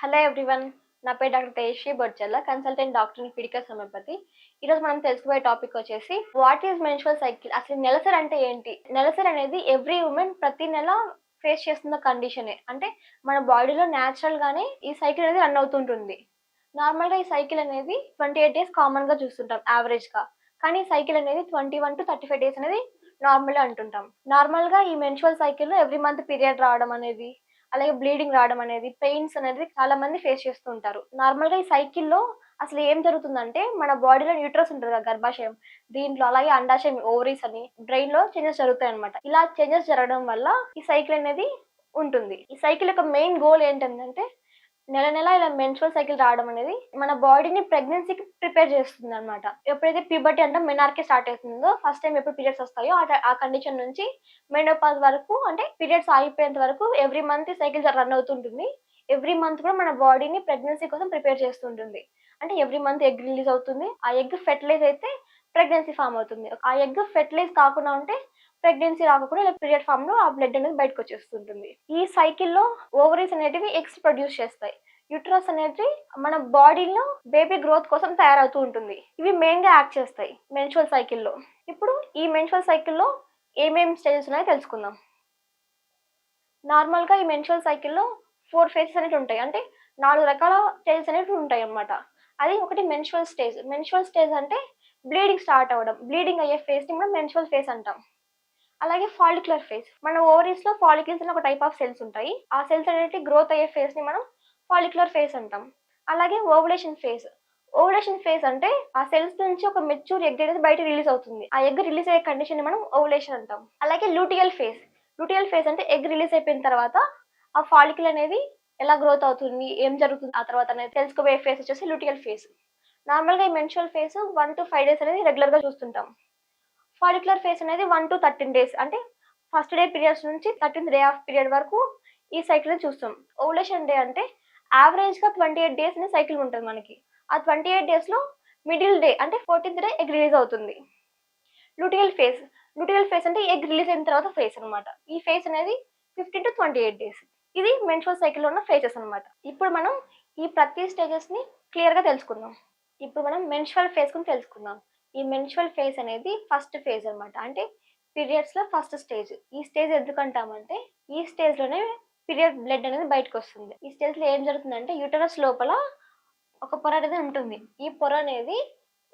Hello everyone నా పేరు doctor Teji Bodchalla consultant doctor in homeopathy ఈరోజు మనం తెలుసుకోబోయే టాపిక్ వచ్చేసి వాట్ ఈజ్ మెన్షువల్ సైకిల్ అసలు నెలసరి అంటే ఏంటి? నెలసరి అనేది ఎవ్రీ ఉమెన్ ప్రతి నెల ఫేస్ చేస్తున్న కండిషనే అంటే మన బాడీలో న్యాచురల్గానే ఈ సైకిల్ అనేది రన్ అవుతుంటుంది. నార్మల్గా ఈ సైకిల్ అనేది ట్వంటీ ఎయిట్ డేస్ కామన్గా చూస్తుంటాం యావరేజ్గా కానీ ఈ సైకిల్ అనేది twenty one to thirty five days అనేది నార్మల్ అంటుంటాం నార్మల్గా ఈ మెన్షువల్ సైకిల్లో ఎవ్రీ మంత్ పీరియడ్ రావడం అనేది అలాగే బ్లీడింగ్ రావడం అనేది పెయిన్స్ అనేది చాలా మంది ఫేస్ చేస్తూ ఉంటారు. నార్మల్గా ఈ సైకిల్లో అసలు ఏం జరుగుతుందంటే మన బాడీలో న్యూట్రస్ ఉంటుంది కదా గర్భాశయం. దీంట్లో అలాగే అండాశయం ఓవరీస్ అని బ్రెయిన్లో చేంజెస్ జరుగుతాయి అనమాట ఇలా చేంజెస్ జరగడం వల్ల ఈ సైకిల్ అనేది ఉంటుంది. ఈ సైకిల్ యొక్క మెయిన్ గోల్ ఏంటంటే నెల నెల ఇలా మెన్స్ట్రువల్ సైకిల్ రావడం అనేది మన బాడీని ప్రెగ్నెన్సీకి ప్రిపేర్ చేస్తుంది అనమాట ఎప్పుడైతే ప్యూబర్టీ అంటే మెనార్కే స్టార్ట్ అవుతుందో ఫస్ట్ టైం ఎప్పుడు పీరియడ్స్ వస్తాయో ఆ- ఆ కండిషన్ నుంచి మెనోపాజ్ వరకు అంటే పీరియడ్స్ ఆగిపోయేంత వరకు ఎవ్రీ మంత్ సైకిల్ రన్ అవుతుంటుంది. ఎవ్రీ మంత్ కూడా మన బాడీని ప్రెగ్నెన్సీ కోసం ప్రిపేర్ చేస్తుంటుంది. అంటే ఎవ్రీ మంత్ ఎగ్ రిలీజ్ అవుతుంది. ఆ ఎగ్ ఫెర్టిలైజ్ అయితే ప్రెగ్నెన్సీ ఫామ్ అవుతుంది. ఆ ఎగ్ ఫెర్టిలైజ్ కాకుండా ఉంటే ప్రెగ్నెన్సీ రాకుండా ఇలా పీరియడ్ ఫామ్లో ఆ బ్లడ్ అనేది బయటకు వచ్చేస్తుంటుంది. ఈ సైకిల్లో ఓవరీస్ అనేటివి ఎగ్స్ ప్రొడ్యూస్ చేస్తాయి. యూట్రస్ అనేది మన బాడీలో బేబీ గ్రోత్ కోసం తయారవుతూ ఉంటుంది. ఇవి మెయిన్గా యాక్ట్ చేస్తాయి మెన్షువల్ సైకిల్లో ఇప్పుడు ఈ మెన్షువల్ సైకిల్లో ఏమేమి స్టేజెస్ ఉన్నాయో తెలుసుకుందాం. నార్మల్గా ఈ మెన్షువల్ సైకిల్లో ఫోర్ ఫేజెస్ అనేవి ఉంటాయి. అంటే నాలుగు రకాల స్టేజెస్ అనేవి ఉంటాయి అన్నమాట. అది ఒకటి మెన్షువల్ స్టేజ్ మెన్స్ట్రువల్ స్టేజ్ అంటే బ్లీడింగ్ స్టార్ట్ అవ్వడం. బ్లీడింగ్ అయ్యే ఫేస్ని మనం మెన్షువల్ ఫేజ్ అంటాం. అలాగే ఫాలిక్యులర్ ఫేజ్ మన ఓవరీస్లో ఫాలిక్యూల్స్ అని ఒక టైప్ ఆఫ్ సెల్స్ ఉంటాయి. ఆ సెల్స్ అనేవి గ్రోత్ అయ్యే ఫేజ్ని మనం ఫాలిక్యులర్ ఫేజ్ అంటాం. అలాగే ఓవులేషన్ ఫేజ్ ఓవులేషన్ ఫేజ్ అంటే ఆ సెల్స్ నుంచి ఒక మెచ్యూర్ ఎగ్ అనేది బయట రిలీజ్ అవుతుంది. ఆ ఎగ్ రిలీజ్ అయ్యే కండిషన్ని మనం ఓవులేషన్ అంటాం. అలాగే లూటియల్ ఫేజ్ లూటియల్ ఫేజ్ అంటే ఎగ్ రిలీజ్ అయిపోయిన తర్వాత ఆ ఫాలికల్ అనేది ఎలా గ్రోత్ అవుతుంది ఏం జరుగుతుంది ఆ తర్వాత అనేది తెలుసుకోబోయే ఫేస్ వచ్చేసి లూటియల్ ఫేజ్ నార్మల్గా ఈ menstrual phase one to five days అనేది రెగ్యులర్గా చూస్తుంటాం. ఫాలిక్యులర్ ఫేస్ అనేది వన్ టు థర్టీన్ డేస్ అంటే ఫస్ట్ డే పీరియడ్స్ నుంచి థర్టీన్త్ డే ఆఫ్ పీరియడ్ వరకు ఈ సైకిల్ చూస్తాం. ఓవులేషన్ డే అంటే యావరేజ్గా ట్వంటీ ఎయిట్ డేస్ అనే సైకిల్ ఉంటుంది మనకి. ఆ ట్వంటీ ఎయిట్ డేస్లో మిడిల్ డే అంటే ఫోర్టీన్త్ డే ఎగ్ రిలీజ్ అవుతుంది. లూటియల్ ఫేస్ లూటియల్ ఫేస్ అంటే ఎగ్ రిలీజ్ అయిన తర్వాత ఫేస్ అనమాట ఈ ఫేస్ అనేది fifteen to twenty eight days ఇది మెన్షువల్ సైకిల్లో ఉన్న ఫేజెస్ అనమాట ఇప్పుడు మనం ఈ ప్రతి స్టేజెస్ని క్లియర్గా తెలుసుకుందాం. ఇప్పుడు మనం మెన్షువల్ ఫేస్ గురించి తెలుసుకుందాం. ఈ మెన్షువల్ ఫేజ్ అనేది ఫస్ట్ ఫేజ్ అనమాట అంటే పీరియడ్స్లో ఫస్ట్ స్టేజ్ ఈ స్టేజ్ ఎందుకంటామంటే ఈ స్టేజ్లోనే పీరియడ్ బ్లడ్ అనేది బయటకు వస్తుంది ఈ స్టేజ్లో ఏం జరుగుతుందంటే యూటరస్ లోపల ఒక పొర అనేది ఉంటుంది. ఈ పొర అనేది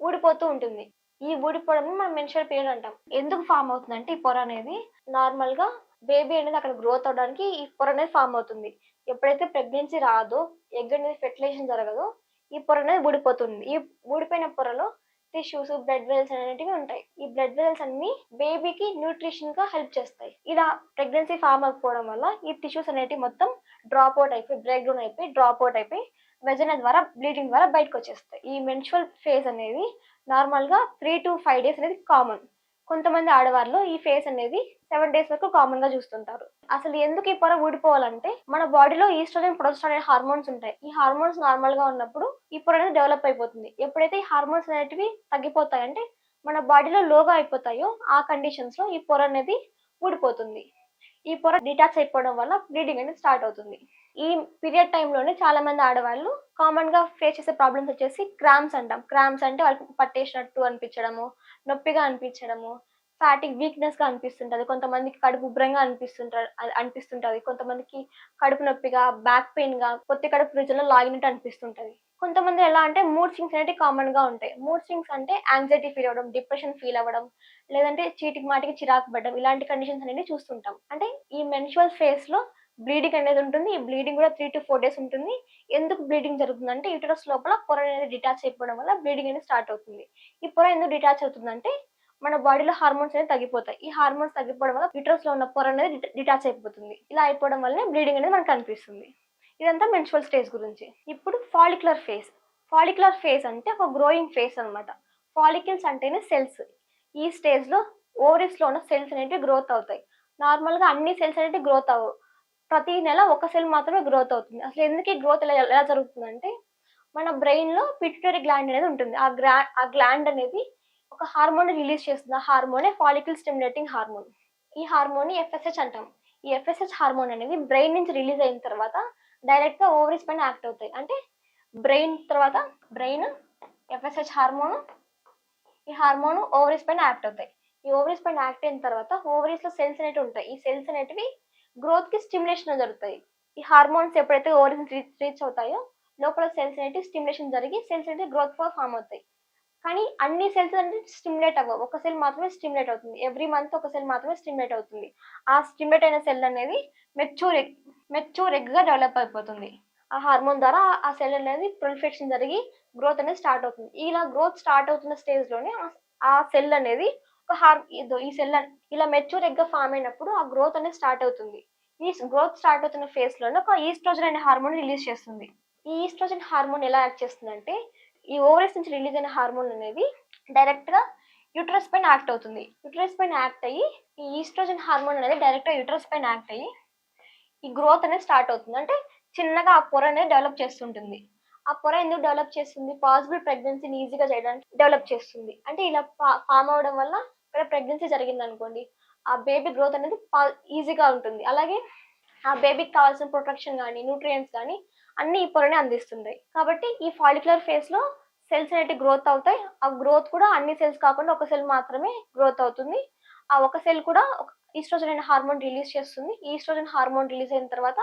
ఊడిపోతూ ఉంటుంది. ఈ ఊడిపోవడం మనం మెన్స్ట్రువల్ పీరియడ్ అంటాం. ఎందుకు ఫామ్ అవుతుందంటే ఈ పొర అనేది నార్మల్గా బేబీ అనేది అక్కడ గ్రోత్ అవడానికి ఈ పొర అనేది ఫామ్ అవుతుంది. ఎప్పుడైతే ప్రెగ్నెన్సీ రాదో ఎగ్ అనేది ఫెర్టిలైజేషన్ జరగదో ఈ పొర అనేది ఊడిపోతుంది. ఈ ఊడిపోయిన పొరలో టిష్యూస్ బ్లడ్ వెల్స్ అనేటివి ఉంటాయి. ఈ బ్లడ్ వెల్స్ అన్ని బేబీకి న్యూట్రిషన్గా హెల్ప్ చేస్తాయి. ఇలా ప్రెగ్నెన్సీ ఫామ్ అవ్వకపోవడం వల్ల ఈ టిష్యూస్ అనేటివి మొత్తం డ్రాప్ అవుట్ అయిపోయి బ్రేక్ డౌన్ అయిపోయి డ్రాప్ అవుట్ అయిపోయి వెజన ద్వారా బ్లీడింగ్ ద్వారా బయటకు వచ్చేస్తాయి. ఈ మెన్షువల్ ఫేజ్ అనేది నార్మల్గా త్రీ టు ఫైవ్ డేస్ అనేది కామన్. కొంతమంది ఆడవాళ్ళు ఈ ఫేస్ అనేది సెవెన్ డేస్ వరకు కామన్గా చూస్తుంటారు. అసలు ఎందుకు ఈ పొర ఊడిపోవాలంటే మన బాడీలో ఈస్ట్రోజన్ ప్రొడక్షన్ అనే హార్మోన్స్ ఉంటాయి. ఈ హార్మోన్స్ నార్మల్గా ఉన్నప్పుడు ఈ పొర అనేది డెవలప్ అయిపోతుంది. ఎప్పుడైతే ఈ హార్మోన్స్ అనేటివి తగ్గిపోతాయంటే మన బాడీలో లోగా అయిపోతాయో ఆ కండిషన్స్లో ఈ పొర అనేది ఊడిపోతుంది. ఈ పొర డిటాచ్ అయిపోవడం వల్ల బ్లీడింగ్ అనేది స్టార్ట్ అవుతుంది. ఈ పీరియడ్ టైంలోనే చాలా మంది ఆడవాళ్ళు కామన్గా ఫేస్ చేసే ప్రాబ్లమ్స్ వచ్చేసి క్రామ్స్ అంటాం. క్రామ్స్ అంటే వాళ్ళకి పట్టేసినట్టు అనిపించడము నొప్పిగా అనిపించడము ఫ్యాటిక్ వీక్నెస్గా అనిపిస్తుంటది. కొంతమందికి కడుపు ఉబ్రంగా అనిపిస్తుంటారు అనిపిస్తుంటది. కొంతమందికి కడుపు నొప్పిగా బ్యాక్ పెయిన్గా పొత్తి కడుపు రీజన్ లాగినట్టు అనిపిస్తుంటది. కొంతమంది ఎలా అంటే మూడ్ స్వింగ్స్ అనేవి కామన్గా ఉంటాయి. మూడ్ స్వింగ్స్ అంటే యాంగ్జైటీ ఫీల్ అవ్వడం డిప్రెషన్ ఫీల్ అవ్వడం లేదంటే చీటికి మాటికి చిరాకు పడడం ఇలాంటి కండిషన్స్ అనేవి చూస్తుంటాం. అంటే ఈ మెన్షువల్ ఫేస్లో బ్లీడింగ్ అనేది ఉంటుంది. ఈ బ్లీడింగ్ కూడా త్రీ టు ఫోర్ డేస్ ఉంటుంది. ఎందుకు బ్లీడింగ్ జరుగుతుందంటే యూటరస్ లోపల పొర అనేది డిటాచ్ అయిపోవడం వల్ల బ్లీడింగ్ అనేది స్టార్ట్ అవుతుంది. ఈ పొర ఎందుకు డిటాచ్ అవుతుందంటే మన బాడీలో హార్మోన్స్ అనేది తగ్గిపోతాయి. ఈ హార్మోన్స్ తగ్గిపోవడం వల్ల యూటరస్లో ఉన్న పొర అనేది డిటాచ్ అయిపోతుంది. ఇలా అయిపోవడం వల్లనే బ్లీడింగ్ అనేది మనకు కనిపిస్తుంది ఇదంతా మెన్స్ట్రువల్ స్టేజ్ గురించి. ఇప్పుడు ఫాలిక్యులర్ ఫేస్ ఫాలిక్యులర్ ఫేస్ అంటే ఒక గ్రోయింగ్ ఫేస్ అన్నమాట. ఫాలిక్యుల్స్ అంటేనే సెల్స్. ఈ స్టేజ్లో ఓవరీస్లో ఉన్న సెల్స్ అనేవి గ్రోత్ అవుతాయి. నార్మల్గా అన్ని సెల్స్ అనేవి గ్రోత్ అవ్వవు ప్రతి నెల ఒక సెల్ మాత్రమే గ్రోత్ అవుతుంది. అసలు ఎందుకు గ్రోత్ ఎలా ఎలా జరుగుతుందంటే మన బ్రెయిన్లో పిట్యూటరీ గ్లాండ్ అనేది ఉంటుంది. ఆ గ్లా ఆ గ్లాండ్ అనేది ఒక హార్మోన్ రిలీజ్ చేస్తుంది. ఆ హార్మోనే ఫాలికల్ స్టిమ్యులేటింగ్ హార్మోన్ ఈ హార్మోన్ ఎఫ్ఎస్హెచ్ అంటాం. ఈ ఎఫ్ఎస్హెచ్ హార్మోన్ అనేది బ్రెయిన్ నుంచి రిలీజ్ అయిన తర్వాత డైరెక్ట్గా ఓవరీస్ పైన యాక్ట్ అవుతాయి. అంటే బ్రెయిన్ తర్వాత బ్రెయిన్ ఎఫ్ఎస్హెచ్ హార్మోన్ ఈ హార్మోన్ ఓవరీస్ పైన యాక్ట్ అవుతాయి. ఈ ఓవరీస్ పైన యాక్ట్ అయిన తర్వాత ఓవరీస్లో సెల్స్ అనేవి ఉంటాయి. ఈ సెల్స్ అనేటివి గ్రోత్కి స్టిమ్యులేషన్ జరుగుతాయి. ఈ హార్మోన్స్ ఎప్పుడైతే ఓవరీస్ రీచ్ అవుతాయో లోపల సెల్స్ అనేది స్టిమ్యులేషన్ జరిగి సెల్స్ అనేది గ్రోత్ ఫామ్ అవుతాయి. కానీ అన్ని సెల్స్ అంటే స్టిమ్యులేట్ అవ్వవు. ఒక సెల్ మాత్రమే స్టిమ్యులేట్ అవుతుంది. ఎవ్రీ మంత్ ఒక సెల్ మాత్రమే స్టిమ్యులేట్ అవుతుంది. ఆ స్టిమ్యులేట్ అయిన సెల్ అనేది మెచ్యూర్ మెచ్యూర్ ఎగ్గా డెవలప్ అయిపోతుంది. ఆ హార్మోన్ ద్వారా ఆ సెల్ అనేది ప్రొలిఫెక్షన్ జరిగి గ్రోత్ అనేది స్టార్ట్ అవుతుంది. ఇలా గ్రోత్ స్టార్ట్ అవుతున్న స్టేజ్లోనే ఆ సెల్ అనేది ఒక హార్ ఇదో ఈ సెల్ ఇలా మెచ్యూర్ ఎగ్గా ఫామ్ అయినప్పుడు ఆ గ్రోత్ అనేది స్టార్ట్ అవుతుంది. ఈ గ్రోత్ స్టార్ట్ అవుతున్న ఫేస్లోనే ఒక ఈస్ట్రోజన్ అనే హార్మోన్ రిలీజ్ చేస్తుంది. ఈ ఈస్ట్రోజన్ హార్మోన్ ఎలా యాక్ట్ చేస్తుందంటే ఈ ఓవరీస్ నుంచి రిలీజ్ అయిన హార్మోన్ అనేది డైరెక్ట్గా యూట్రస్ పైన యాక్ట్ అవుతుంది. యూట్రస్ పైన యాక్ట్ అయ్యి ఈ ఈస్ట్రోజన్ హార్మోన్ అనేది డైరెక్ట్గా యూట్రస్ పైన యాక్ట్ అయ్యి ఈ గ్రోత్ అనేది స్టార్ట్ అవుతుంది. అంటే చిన్నగా ఆ పొర అనేది డెవలప్ చేస్తుంటుంది. ఆ పొర ఎందుకు డెవలప్ చేస్తుంది? పాసిబుల్ ప్రెగ్నెన్సీని ఈజీగా చేయడానికి డెవలప్ చేస్తుంది. అంటే ఇలా ఫామ్ అవడం వల్ల ఇక్కడ ప్రెగ్నెన్సీ జరిగింది అనుకోండి ఆ బేబీ గ్రోత్ అనేది ఈజీగా ఉంటుంది. అలాగే ఆ బేబీకి కావాల్సిన ప్రొటెక్షన్ కానీ న్యూట్రియంట్స్ కానీ అన్ని ఈ పొరనే అందిస్తుంది. కాబట్టి ఈ ఫాలిక్యులర్ ఫేస్లో సెల్స్ అనేటివి గ్రోత్ అవుతాయి. ఆ గ్రోత్ కూడా అన్ని సెల్స్ కాకుండా ఒక సెల్ మాత్రమే గ్రోత్ అవుతుంది. ఆ ఒక సెల్ కూడా ఈస్ట్రోజన్ అనే హార్మోన్ రిలీజ్ చేస్తుంది. ఈస్ట్రోజన్ హార్మోన్ రిలీజ్ అయిన తర్వాత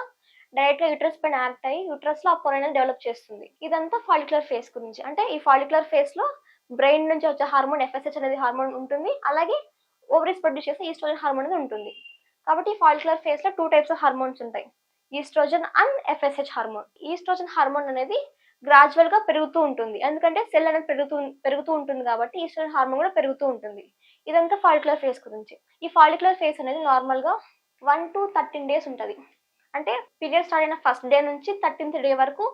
డైరెక్ట్గా యూట్రస్ పైన యాక్ట్ అయ్యి యూట్రస్లో ఆ పొర అనేది డెవలప్ చేస్తుంది. ఇదంతా ఫాలిక్యులర్ ఫేస్ గురించి. అంటే ఈ ఫాలిక్యులర్ ఫేస్లో బ్రెయిన్ నుంచి వచ్చే హార్మోన్ ఎఫ్ఎస్హెచ్ అనేది హార్మోన్ ఉంటుంది. అలాగే ఓవరీస్ ప్రొడ్యూస్ చేసే ఈస్ట్రోజన్ హార్మోన్ అనేది ఉంటుంది. కాబట్టి ఈ ఫాలిక్యులర్ ఫేస్లో టూ టైప్స్ ఆఫ్ హార్మోన్స్ ఉంటాయి. Estrogen and FSH hormone. Estrogen hormone అనేది గ్రాడ్యువల్గా పెరుగుతూ ఉంటుంది. ఎందుకంటే సెల్ అనేది పెరుగుతూ పెరుగుతూ ఉంటుంది కాబట్టి ఈస్ట్రోజన్ హార్మోన్ కూడా పెరుగుతూ ఉంటుంది. ఇదంతా ఫాలిక్యులర్ ఫేస్ గురించి. ఈ ఫాలిక్యులర్ ఫేస్ అనేది నార్మల్గా వన్ టు థర్టీన్ డేస్ ఉంటుంది. అంటే పీరియడ్ స్టార్ట్ అయిన ఫస్ట్ డే నుంచి థర్టీన్త్ డే వరకు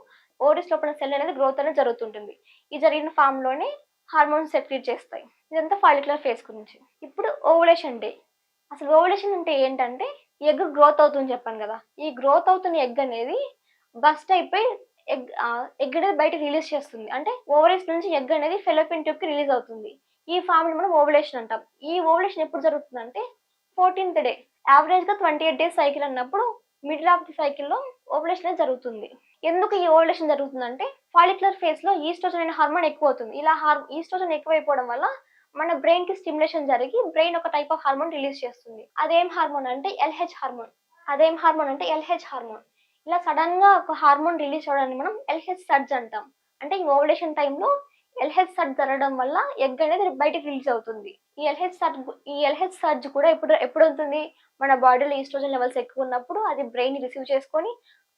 ఓరిస్ లోపల సెల్ అనేది గ్రోత్ అనేది జరుగుతుంటుంది. ఈ జరిగిన ఫామ్లోనే హార్మోన్స్ సెక్రీట్ చేస్తాయి. ఇదంతా ఫాలిక్యులర్ ఫేస్ గురించి. ఇప్పుడు ఓవులేషన్ డే అసలు ఓవులేషన్ అంటే ఏంటంటే ఎగ్ గ్రోత్ అవుతుంది చెప్పాను కదా. ఈ గ్రోత్ అవుతున్న ఎగ్ అనేది బస్ట్ అయిపోయి ఎగ్ ఎగ్ అనేది బయట రిలీజ్ చేస్తుంది. అంటే ఓవరీస్ నుంచి ఎగ్ అనేది ఫెలోపిన్ ట్యూబ్కి రిలీజ్ అవుతుంది. ఈ ఫామ్ మనం ఓవులేషన్ అంటాం. ఈ ఓవులేషన్ ఎప్పుడు జరుగుతుందంటే ఫోర్టీన్త్ డే యావరేజ్గా ట్వంటీ ఎయిట్ డేస్ సైకిల్ అన్నప్పుడు మిడిల్ ఆఫ్ ది సైకిల్లో ఓవులేషన్ జరుగుతుంది. ఎందుకు ఈ ఓవులేషన్ జరుగుతుందంటే ఫాలిక్యులర్ ఫేజ్లో ఈస్ట్రోజన్ అనే హార్మోన్ ఎక్కువ అవుతుంది ఇలా హార్ ఈస్ట్రోజన్ ఎక్కువైపోవడం వల్ల మన బ్రెయిన్కి స్టిమ్యులేషన్ జరిగి బ్రెయిన్ ఒక టైప్ ఆఫ్ హార్మోన్ రిలీజ్ చేస్తుంది. అదేం హార్మోన్ అంటే ఎల్హెచ్ హార్మోన్. అదేం హార్మోన్ అంటే ఎల్హెచ్ హార్మోన్. ఇలా సడన్గా ఒక హార్మోన్ రిలీజ్ అవడాన్ని మనం ఎల్హెచ్ సర్జ్ అంటాం. అంటే ఈ ఓవులేషన్ టైంలో ఎల్హెచ్ సర్జ్ జరగడం వల్ల ఎగ్ అనేది బయటకు రిలీజ్ అవుతుంది. ఈ ఎల్హెచ్ సర్జ్ ఈ ఎల్హెచ్ సర్జ్ కూడా ఎప్పుడు ఎప్పుడు ఉంటుంది? మన బాడీలో ఈస్ట్రోజన్ లెవెల్స్ ఎక్కువ ఉన్నప్పుడు అది బ్రెయిన్ రిసీవ్ చేసుకొని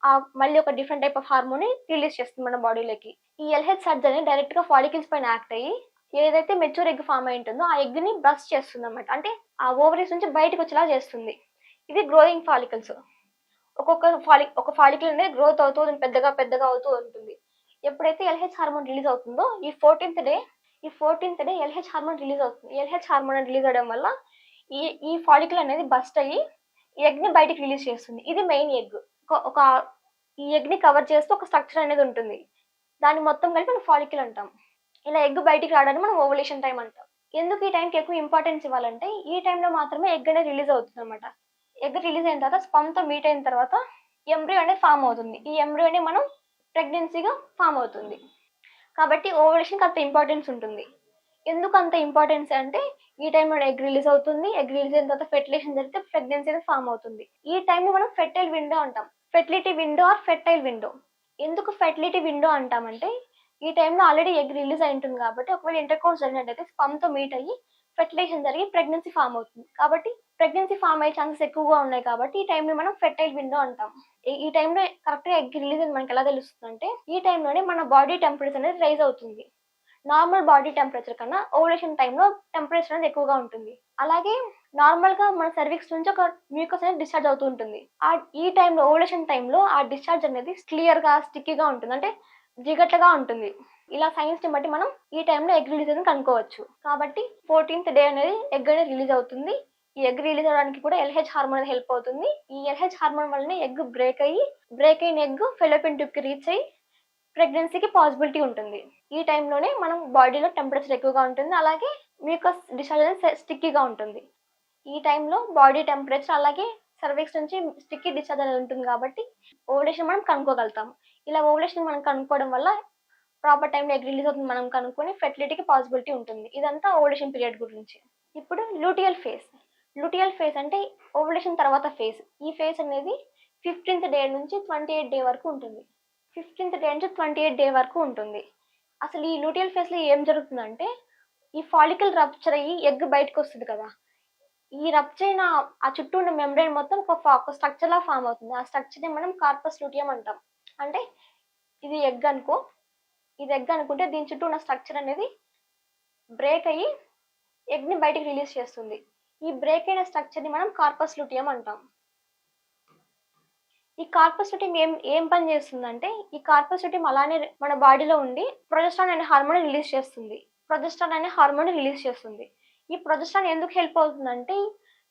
ఆ మళ్ళీ ఒక different type of hormone release చేస్తుంది మన బాడీలోకి ఈ ఎల్హెచ్ సర్జ్ అనేది డైరెక్ట్గా ఫాలికల్స్ పైన యాక్ట్ అయ్యి ఏదైతే మెచ్యూర్ ఎగ్ ఫామ్ అయి ఉంటుందో ఆ ఎగ్ని బ్రష్ చేస్తుంది అనమాట అంటే ఆ ఓవరీస్ నుంచి బయటకు వచ్చేలా చేస్తుంది. ఇది గ్రోయింగ్ ఫాలికల్స్ ఒక్కొక్క ఫాలి ఒక ఫాలికల్ అనేది గ్రోత్ అవుతూ పెద్దగా పెద్దగా అవుతూ ఉంటుంది. ఎప్పుడైతే ఎల్హెచ్ హార్మోన్ రిలీజ్ అవుతుందో ఈ ఫోర్టీన్త్ డే ఈ fourteenth day LH hormone release అవుతుంది. ఎల్హెచ్ హార్మోన్ రిలీజ్ అవడం వల్ల ఈ ఈ ఫాలికల్ అనేది బస్ట్ అయ్యి ఎగ్ని బయటికి రిలీజ్ చేస్తుంది. ఇది మెయిన్ ఎగ్. ఒక ఈ ఎగ్ని కవర్ చేస్తూ ఒక స్ట్రక్చర్ అనేది ఉంటుంది. దాన్ని మొత్తం కలిపి మనం ఫాలికల్ అంటాం. ఇలా ఎగ్ బయటికి రావడానికి మనం ఓవలేషన్ టైం అంటాం. ఎందుకు ఈ టైంకి ఎక్కువ ఇంపార్టెన్స్ ఇవ్వాలంటే ఈ టైంలో మాత్రమే ఎగ్ అనేది రిలీజ్ అవుతుంది అనమాట ఎగ్ రిలీజ్ అయిన తర్వాత స్పమ్ మీట్ అయిన తర్వాత ఎంబ్రియో అనేది ఫామ్ అవుతుంది. ఈ ఎంబ్రియో అనేది మనం ప్రెగ్నెన్సీగా ఫామ్ అవుతుంది. కాబట్టి ఓవలేషన్కి అంత ఇంపార్టెన్స్ ఉంటుంది. ఎందుకు అంత ఇంపార్టెన్స్ అంటే ఈ టైంలో ఎగ్ రిలీజ్ అవుతుంది. ఎగ్ రిలీజ్ అయిన తర్వాత ఫెర్టిలేషన్ జరిగితే ప్రెగ్నెన్సీ అనేది ఫామ్ అవుతుంది. ఈ టైంలో మనం ఫెర్టైల్ విండో అంటాం. Fertility window or fertile window ఎందుకు ఫెర్టిలిటీ విండో అంటామంటే ఈ టైంలో ఆల్రెడీ ఎగ్ రిలీజ్ అయి ఉంటుంది కాబట్టి ఒకవేళ ఇంటర్ కోర్స్ జరిగినట్టయితే స్పమ్ మీట్ అయ్యి ఫెర్టిలైజేషన్ జరిగి ప్రెగ్నెన్సీ ఫామ్ అవుతుంది. కాబట్టి ప్రెగ్నెన్సీ ఫామ్ అయ్యే ఛాన్సెస్ ఎక్కువగా ఉన్నాయి కాబట్టి ఈ టైంలో మనం ఫెర్టైల్ విండో అంటాం. ఈ- టైంలో కరెక్ట్గా ఎగ్ రిలీజ్ అని మనకి ఎలా తెలుస్తుంది అంటే ఈ టైంలోనే మన బాడీ టెంపరేచర్ అనేది రైజ్ అవుతుంది. నార్మల్ బాడీ టెంపరేచర్ కన్నా ఓవలేషన్ టైంలో టెంపరేచర్ అనేది ఎక్కువగా ఉంటుంది. అలాగే నార్మల్గా మన సర్వీక్స్ నుంచి ఒక మ్యూకస్ అనేది డిశ్చార్జ్ అవుతూ ఉంటుంది. ఆ ఈ టైంలో ఓవలేషన్ టైంలో ఆ డిశ్చార్జ్ అనేది క్లియర్గా స్టిక్కీగా ఉంటుంది. అంటే జిగట్లుగా ఉంటుంది. ఇలా సైన్స్ని బట్టి మనం ఈ టైంలో ఎగ్ రిలీజ్ అని కనుక్కోవచ్చు. కాబట్టి ఫోర్టీన్త్ డే అనేది ఎగ్ అనేది రిలీజ్ అవుతుంది. ఈ ఎగ్ రిలీజ్ అవడానికి కూడా ఎల్హెచ్ హార్మోన్ హెల్ప్ అవుతుంది. ఈ ఎల్హెచ్ హార్మోన్ వల్లనే ఎగ్ బ్రేక్ అయ్యి బ్రేక్ అయిన ఎగ్ ఫెలోపిన్ ట్యూబ్కి రీచ్ అయ్యి ప్రెగ్నెన్సీకి పాసిబిలిటీ ఉంటుంది. ఈ టైంలోనే మనం బాడీలో టెంపరేచర్ ఎక్కువగా ఉంటుంది. అలాగే మ్యూకస్ డిశ్చార్జ్ అనేది స్టిక్కీగా ఉంటుంది. ఈ టైంలో బాడీ టెంపరేచర్ అలాగే సర్వీక్స్ నుంచి స్టిక్కీ డిశ్చార్జ్ అనేది ఉంటుంది కాబట్టి ఓవలేషన్ మనం కనుక్కోగలుగుతాం. ఇలా ఓవలేషన్ మనం కనుక్కోవడం వల్ల ప్రాపర్ టైంలో ఎగ్ రిలీజ్ అవుతుంది మనం కనుక్కొని ఫెర్టిలిటీకి పాసిబిలిటీ ఉంటుంది. ఇదంతా ఓవలేషన్ పీరియడ్ గురించి. ఇప్పుడు లూటియల్ ఫేస్ లూటియల్ ఫేస్ అంటే ఓవలేషన్ తర్వాత ఫేస్ ఈ ఫేస్ అనేది ఫిఫ్టీన్త్ డే నుంచి ట్వంటీ ఎయిట్ డే వరకు ఉంటుంది. ఫిఫ్టీన్త్ డే నుంచి ట్వంటీ ఎయిట్ డే వరకు ఉంటుంది. అసలు ఈ లూటియల్ ఫేస్లో ఏం జరుగుతుందంటే ఈ ఫాలికల్ రప్చర్ అయ్యి ఎగ్ బయటకు వస్తుంది కదా. ఈ రప్చర్ అయిన ఆ చుట్టూ ఉన్న మెంబ్రెయిన్ మొత్తం ఒక స్ట్రక్చర్లా ఫామ్ అవుతుంది. ఆ స్ట్రక్చర్ని మనం కార్పస్ లూటియం అంటాం. అంటే ఇది ఎగ్ అనుకో ఇది ఎగ్ అనుకుంటే దీని చుట్టూ ఉన్న స్ట్రక్చర్ అనేది బ్రేక్ అయ్యి ఎగ్ని బయటికి రిలీజ్ చేస్తుంది. ఈ బ్రేక్ అయిన స్ట్రక్చర్ని మనం కార్పస్ లూటియం అంటాం. ఈ కార్పస్ లుటియం ఏం ఏం పని చేస్తుందంటే ఈ కార్పస్ లుటియం అలానే మన బాడీలో ఉండి ప్రొజెస్ట్రాన్ అనే హార్మోన్ రిలీజ్ చేస్తుంది. ప్రొజెస్ట్రాన్ అనే హార్మోన్ రిలీజ్ చేస్తుంది. ఈ ప్రొజెస్ట్రాన్ ఎందుకు హెల్ప్ అవుతుందంటే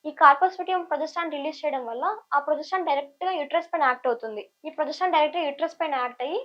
ఈ కార్పస్ లుటియం ప్రొజెస్ట్రాన్ రిలీజ్ చేయడం వల్ల ఆ ప్రొజెస్ట్రాన్ డైరెక్ట్గా యూట్రస్ పైన యాక్ట్ అవుతుంది. ఈ ప్రొజెస్ట్రాన్ డైరెక్ట్గా యూట్రస్ పైన యాక్ట్ అయ్యి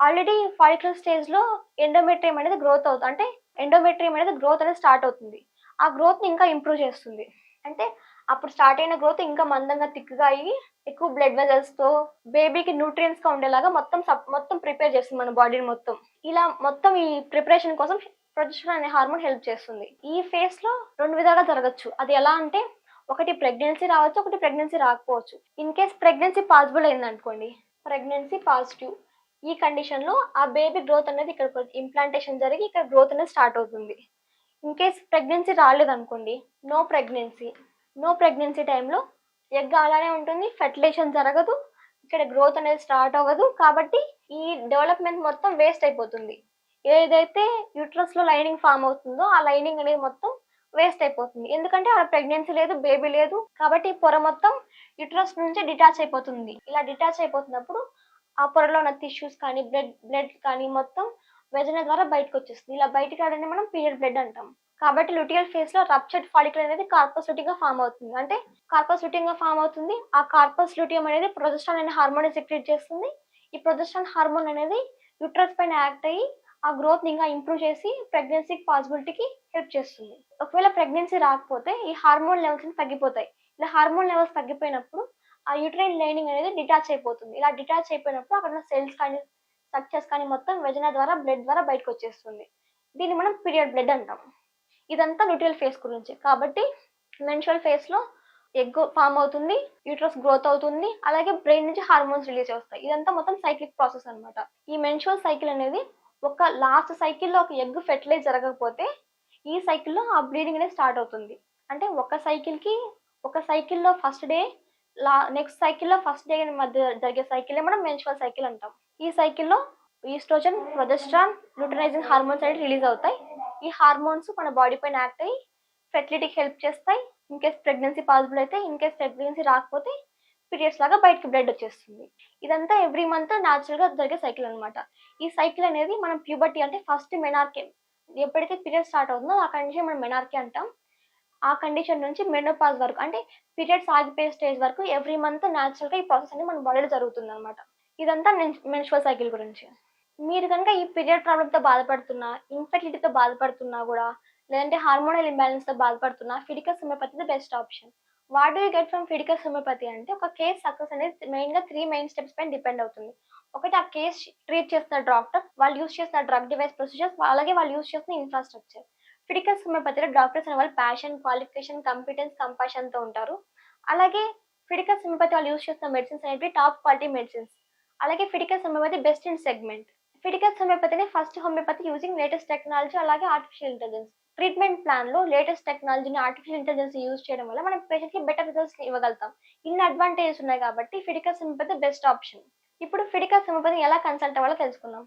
ఆల్రెడీ ఫాలిక్యులర్ స్టేజ్లో ఎండోమెట్రియం అనేది గ్రోత్ అవుతుంది అంటే ఎండోమెట్రియం అనేది గ్రోత్ అనేది స్టార్ట్ అవుతుంది. ఆ గ్రోత్ని ఇంకా ఇంప్రూవ్ చేస్తుంది. అంటే అప్పుడు స్టార్ట్ అయిన గ్రోత్ ఇంకా మందంగా థిక్గా అయ్యి ఎక్కువ బ్లడ్ వెజల్స్తో బేబీకి న్యూట్రియన్స్గా ఉండేలాగా మొత్తం సప్- మొత్తం ప్రిపేర్ చేస్తుంది మన బాడీని మొత్తం. ఇలా మొత్తం ఈ ప్రిపరేషన్ కోసం ప్రొజెస్ట్రాన్ అనే హార్మోన్ హెల్ప్ చేస్తుంది. ఈ ఫేస్లో రెండు విధాలుగా జరగచ్చు. అది ఎలా అంటే ఒకటి ప్రెగ్నెన్సీ రావచ్చు ఒకటి ప్రెగ్నెన్సీ రాకపోవచ్చు. ఇన్ కేస్ ప్రెగ్నెన్సీ పాసిబుల్ అయింది అనుకోండి ప్రెగ్నెన్సీ పాజిటివ్ ఈ కండిషన్లో ఆ బేబీ గ్రోత్ అనేది ఇక్కడ ఇంప్లాంటేషన్ జరిగి ఇక్కడ గ్రోత్ అనేది స్టార్ట్ అవుతుంది. ఇన్ కేస్ ప్రెగ్నెన్సీ రాలేదనుకోండి నో ప్రెగ్నెన్సీ నో ప్రెగ్నెన్సీ టైంలో ఎగ్ అలానే ఉంటుంది ఫెర్టిలైజేషన్ జరగదు ఇక్కడ గ్రోత్ అనేది స్టార్ట్ అవ్వదు కాబట్టి ఈ డెవలప్మెంట్ మొత్తం వేస్ట్ అయిపోతుంది. ఏదైతే యూట్రస్లో లైనింగ్ ఫామ్ అవుతుందో ఆ లైనింగ్ అనేది మొత్తం వేస్ట్ అయిపోతుంది. ఎందుకంటే అక్కడ ప్రెగ్నెన్సీ లేదు బేబీ లేదు కాబట్టి పొర మొత్తం యూట్రస్ నుంచి డిటాచ్ అయిపోతుంది. ఇలా డిటాచ్ అయిపోతున్నప్పుడు ఆ పొరలో ఉన్న టిష్యూస్ కానీ బ్లడ్ బ్లడ్ కానీ మొత్తం వెజన ద్వారా బయటకు వచ్చేస్తుంది. ఇలా బయటకు రావడాన్ని మనం పీరియడ్ బ్లడ్ అంటాం. కాబట్టి లుటియల్ ఫేస్లో రప్చర్డ్ ఫాలికల్ అనేది కార్పస్ లుటియం గా ఫామ్ అవుతుంది. అంటే కార్పస్ లుటియం గా ఫామ్ అవుతుంది. ఆ కార్పస్ లుటియం అనేది ప్రొజెస్ట్రాన్ అనే హార్మోన్ సెక్రెట్ చేస్తుంది. ఈ ప్రొజెస్ట్రాన్ హార్మోన్ అనేది యూట్రస్ పైన యాక్ట్ అయ్యి ఆ గ్రోత్ ఇంకా ఇంప్రూవ్ చేసి ప్రెగ్నెన్సీ పాసిబిలిటీకి హెల్ప్ చేస్తుంది. ఒకవేళ ప్రెగ్నెన్సీ రాకపోతే ఈ హార్మోన్ లెవెల్స్ తగ్గిపోతాయి. ఇలా హార్మోన్ లెవెల్స్ తగ్గిపోయినప్పుడు ఆ యూట్రైన్ లైనింగ్ అనేది డిటాచ్ అయిపోతుంది. ఇలా డిటాచ్ అయిపోయినప్పుడు అక్కడ ఉన్న సెల్స్ కానీ స్ట్రక్చర్స్ కానీ మొత్తం వెజన ద్వారా బ్లడ్ ద్వారా బయటకు వచ్చేస్తుంది. దీన్ని మనం పీరియడ్ బ్లడ్ అంటాం. ఇదంతా న్యూట్రియల్ ఫేస్ గురించి. కాబట్టి మెన్షువల్ ఫేస్లో ఎగ్ ఫామ్ అవుతుంది యూట్రస్ గ్రోత్ అవుతుంది అలాగే బ్రెయిన్ నుంచి హార్మోన్స్ రిలీజ్ అవుతాయి ఇదంతా మొత్తం సైక్లిక్ ప్రాసెస్ అనమాట ఈ మెన్షువల్ సైకిల్ అనేది ఒక లాస్ట్ సైకిల్లో ఒక ఎగ్ ఫెర్టిలైజ్ జరగకపోతే ఈ సైకిల్లో ఆ బ్లీడింగ్ అనేది స్టార్ట్ అవుతుంది. అంటే ఒక సైకిల్కి ఒక సైకిల్లో ఫస్ట్ డే లా నెక్స్ట్ సైకిల్లో ఫస్ట్ డే మధ్య జరిగే సైకిల్ మనం మెన్షువల్ సైకిల్ అంటాం. ఈ సైకిల్లో ఈస్ట్రోజన్ ప్రొజెస్ట్రాన్ న్యూట్రనైజింగ్ హార్మోన్స్ అనేవి రిలీజ్ అవుతాయి. ఈ హార్మోన్స్ మన బాడీ పైన యాక్ట్ అయ్యి ఫెర్టిలిటీకి హెల్ప్ చేస్తాయి. ఇన్ కేస్ ప్రెగ్నెన్సీ పాసిబుల్ అయితే ఇన్ కేస్ ప్రెగ్నెన్సీ రాకపోతే పీరియడ్స్ లాగా బయటకి బ్లడ్ వచ్చేస్తుంది. ఇదంతా ఎవ్రీ మంత్ న్యాచురల్గా జరిగే సైకిల్ అన్నమాట. ఈ సైకిల్ అనేది మనం ప్యూబర్టీ అంటే ఫస్ట్ మెనార్కే ఎప్పుడైతే పీరియడ్ స్టార్ట్ అవుతుందో అక్కడి నుంచి మనం మెనార్కే అంటాం. ఆ కండిషన్ నుంచి మెనోపాజ్ వరకు అంటే పీరియడ్స్ ఆగిపోయే స్టేజ్ వరకు ఎవ్రీ మంత్ న్యాచురల్గా ఈ ప్రాసెస్ అనేది మన బాడీలో జరుగుతుంది అనమాట ఇదంతా మెన్స్ట్రువల్ సైకిల్ గురించి. మీరు కనుక ఈ పీరియడ్ ప్రాబ్లమ్తో బాధపడుతున్నా ఇన్ఫెర్టిలిటీతో బాధపడుతున్నా కూడా లేదంటే హార్మోనల్ ఇంబ్యాలెన్స్తో బాధపడుతున్నా Fiticus Homeopathy the best option what do you get from Fiticus Homeopathy అంటే ఒక కేస్ సక్సెస్ అనేది మెయిన్గా త్రీ మెయిన్ స్టెప్స్ పైన డిపెండ్ అవుతుంది. ఒకటి ఆ కేస్ ట్రీట్ చేస్తున్న డాక్టర్ వాళ్ళు యూస్ చేస్తున్న డ్రగ్ డివైస్ ప్రొసీజర్స్ అలాగే వాళ్ళు యూస్ చేస్తున్న ఇన్ఫ్రాస్ట్రక్చర్ ఫిడికస్ హోమియోపతిలో డాక్టర్స్ అనే వాళ్ళు ప్యాషన్ క్వాలిఫికేషన్ కంపిటెన్స్ కంపాషన్తో ఉంటారు. అలాగే ఫిడికల్స్ హోమియోపతి వాళ్ళు యూస్ చేస్తున్న మెడిసిన్స్ అనేవి టాప్ క్వాలిటీ మెడిసిన్స్ అలాగే Fiticus Homeopathy best in segment Fiticus హోమియోపతిని first homeopathy using latest technology అలాగే ఆర్టిఫిషియల్ ఇంటెలిజెన్స్ ట్రీట్మెంట్ ప్లాన్లో లేటెస్ట్ టెక్నాలజీని ఆర్టిఫిషియల్ ఇంటెలిజెన్స్ యూజ్ చేయడం వల్ల మనం పేషెంట్కి బెటర్ రిజల్ట్స్ ఇవ్వగలుగుతాం. ఇన్ని అడ్వాంటేజెస్ ఉన్నాయి కాబట్టి ఫిడికల్స్ హోమియోపతి బెస్ట్ ఆప్షన్ ఇప్పుడు ఫిడికల్స్ హోమియోపతిని ఎలా కన్సల్ట్ అవ్వాలో తెలుసుకుందాం.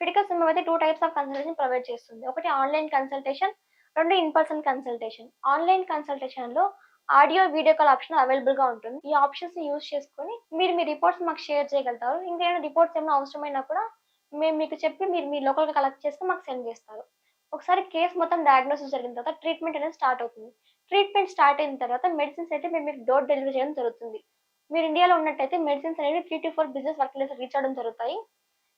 ఫిటల్ సిమ్ అయితే two types of consultation provide చేస్తుంది. ఒకటి ఆన్లైన్ కన్సల్టేషన్ రెండు ఇన్ పర్సన్ కన్సల్టేషన్ ఆన్లైన్ కన్సల్టేషన్లో ఆడియో వీడియో కాల్ ఆప్షన్ అవైలబుల్గా ఉంటుంది. ఈ ఆప్షన్స్ని యూజ్ చేసుకొని మీరు మీ రిపోర్ట్స్ మాకు షేర్ చేయగలుగుతారు. ఇంకేమైనా రిపోర్ట్స్ ఏమైనా అవసరమైనా కూడా మేము మీకు చెప్పి మీరు మీ లోకల్ కలెక్ట్ చేస్తే మాకు సెండ్ చేస్తారు. ఒకసారి కేసు మొత్తం డయాగ్నోసిస్ జరిగిన తర్వాత ట్రీట్మెంట్ అనేది స్టార్ట్ అవుతుంది. ట్రీట్మెంట్ స్టార్ట్ అయిన తర్వాత మెడిసిన్స్ అయితే మేము మీకు డోర్ డెలివరీ చేయడం జరుగుతుంది. మీరు ఇండియాలో ఉన్నట్టయితే మెడిసిన్స్ అనేవి three to four business work reach అవడం జరుగుతాయి.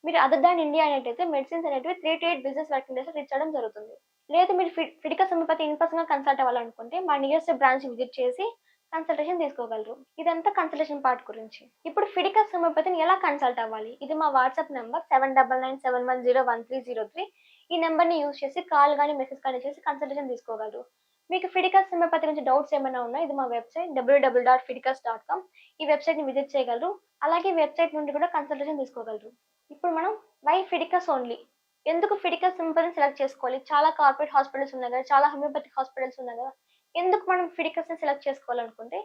మీరు అదర్ దాన్ ఇండియా అనేటైతే మెడిసిన్స్ అనేటివి three to eight business working days reach అవడం జరుగుతుంది. లేదు మీరు ఫిడికస్ సమీపతి ఇన్ పర్సన్గా కన్సల్ట్ అవ్వాలనుకుంటే మా నియరెస్ట్ బ్రాంచ్ విజిట్ చేసి కన్సల్టేషన్ తీసుకోగలరు. ఇదంతా కన్సల్టేషన్ పార్ట్ గురించి. ఇప్పుడు ఫిడిక హోమియోపతిని ఎలా కన్సల్ట్ అవ్వాలి? ఇది మా WhatsApp number seven double nine seven one zero one three zero three ఈ నెంబర్ని యూస్ చేసి కాల్ కానీ మెసేజ్ కానీ చేసి కన్సల్టేషన్ తీసుకోగలరు. మీకు ఫిడికస్ హోమియోపతి గురించి డౌట్స్ ఏమైనా ఉన్నా ఇది మా website W W dot Fiticus dot com ఈ వెబ్సైట్ని విజిట్ చేయగలరు. అలాగే వెబ్సైట్ నుండి కూడా కన్సల్టేషన్ తీసుకోగలరు. ఇప్పుడు మనం వై ఫిడికస్ ఓన్లీ ఎందుకు ఫిడికస్ హోమియోపతిని సెలెక్ట్ చేసుకోవాలి? చాలా కార్పొరేట్ హాస్పిటల్స్ ఉన్నాయి కదా చాలా హోమియోపతి హాస్పిటల్స్ ఉన్నాయి కదా. ఎందుకు మనం ఫిడికస్ని సెలెక్ట్ చేసుకోవాలనుకుంటే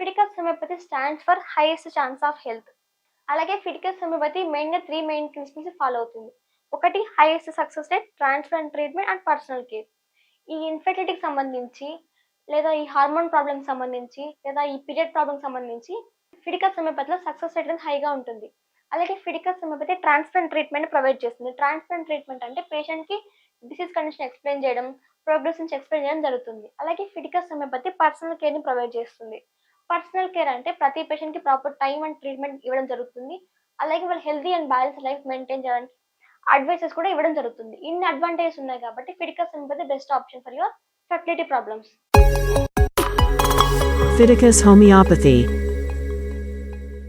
Fiticus Homeopathy stands for highest chance of health అలాగే ఫిడికస్ హోమియోపతి మెయిన్గా త్రీ మెయిన్ ప్రిన్సిపల్స్ ఫాలో అవుతుంది. ఒకటి highest success rate transplant treatment and personal care ఈ ఇన్ఫెర్టిలిటీకి సంబంధించి లేదా ఈ హార్మోన్ ప్రాబ్లమ్కి సంబంధించి లేదా ఈ పీరియడ్ ప్రాబ్లమ్కి సంబంధించి ఫిడికస్ హోమియోపతిలో సక్సెస్ రేట్ అనేది హైగా ఉంటుంది. అలాగే Fiticus Homeopathy transplant treatment provide చేస్తుంది. ట్రాన్స్ప్లాంట్ ట్రీట్మెంట్ అంటే పేషెంట్కి డిసీజ్ కండిషన్ ఎక్స్ప్లెయిన్ చేయడం ప్రోగ్రెస్ నుంచి ఎక్స్ప్లెయిన్ చేయడం జరుగుతుంది. అలాగే ఫిడికస్ హోమియోపతి పర్సనల్ కేర్ని ప్రొవైడ్ చేస్తుంది. పర్సనల్ కేర్ అంటే ప్రతి పేషెంట్కి ప్రాపర్ టైం అండ్ ట్రీట్మెంట్ ఇవ్వడం జరుగుతుంది. అలాగే వాళ్ళు healthy and balance life maintain చేయడానికి అడ్వైసెస్ కూడా ఇవ్వడం జరుగుతుంది. ఇన్ని అడ్వాంటేజెస్ ఉన్నాయి కాబట్టి Fiticus Homeopathy best option for your fertility problems Fiticus Homeopathy.